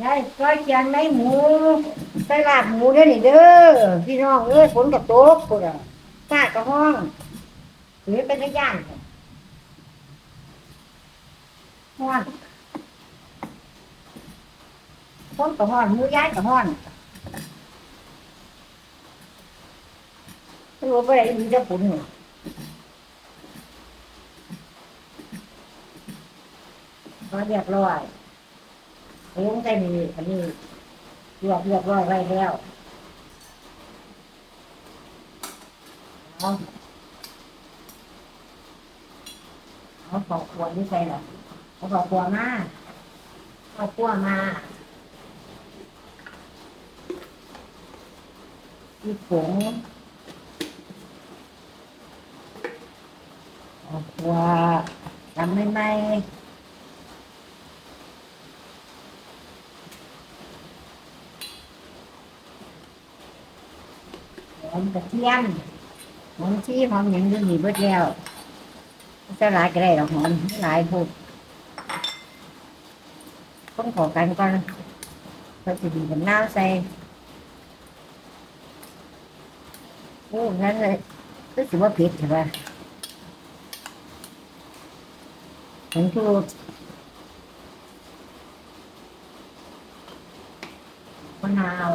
ยายก้อยเคียงในหมูใส่ลาบหมูเด้อนี่เด้อพี่น้องเอ้ยฝนกับตกพุ่นอะฟ้ากระห้องหรือเป็นตะย่านห้อนฝนกับห้อนหมูย้ายกับห้อนไม่รู้ว่าอะไรมีแต่ฝนนี่ก็เรียบร้อย โอ้ยได้มีอันนี้เรียบเรียบร้อยไว้แล้วเอาเอาขอบครัวนี่ใส่หรอเอาขอบครัวมาขอบครัวมาอีผงขอบครัวทำไม่ไม่ มกระเทียมหอมชี้หอมหยังอยืนหนีเบิดแล้วจะหลายก็ได้หรอกหอมหลายพูดต้องขอกันก่อนเพื่อจะดีกับน้ำใส่โอ้งั้นเลยรู้สึกว่าผ็ดใช่ปะผงชูรสมะนาว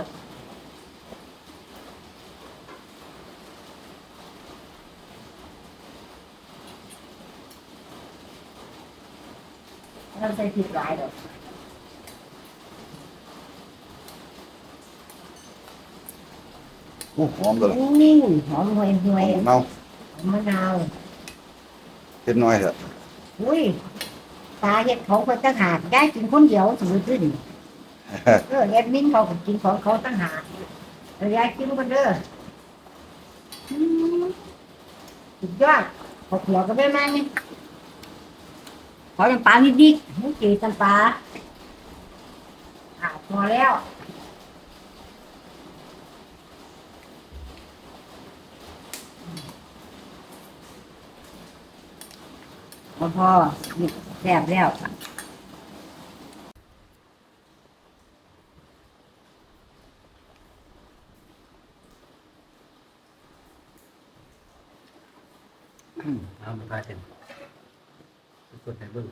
เราใส่พริกหลายดอกอู้หอมเลยนี่หอมห่วยห่วยเน่าหอมมะนาวเผ็ดน้อยเถอะอุ้ยตาเห็ดของคนตั้งหากได้กินคนเดียวถือขึ้นเออแอดมินเขาก็กินของเขาตั้งหากเออยายกินกันเด้ออืมสุดยอดขอบหัวก็ไม่ไหม ขอน้ำปานิดๆมุ้งจีน้ำปาอ่าพอแล้วพอพอนี่แซ่บแล้วน้ำมันกลาเป็น สุดๆในเบื้อง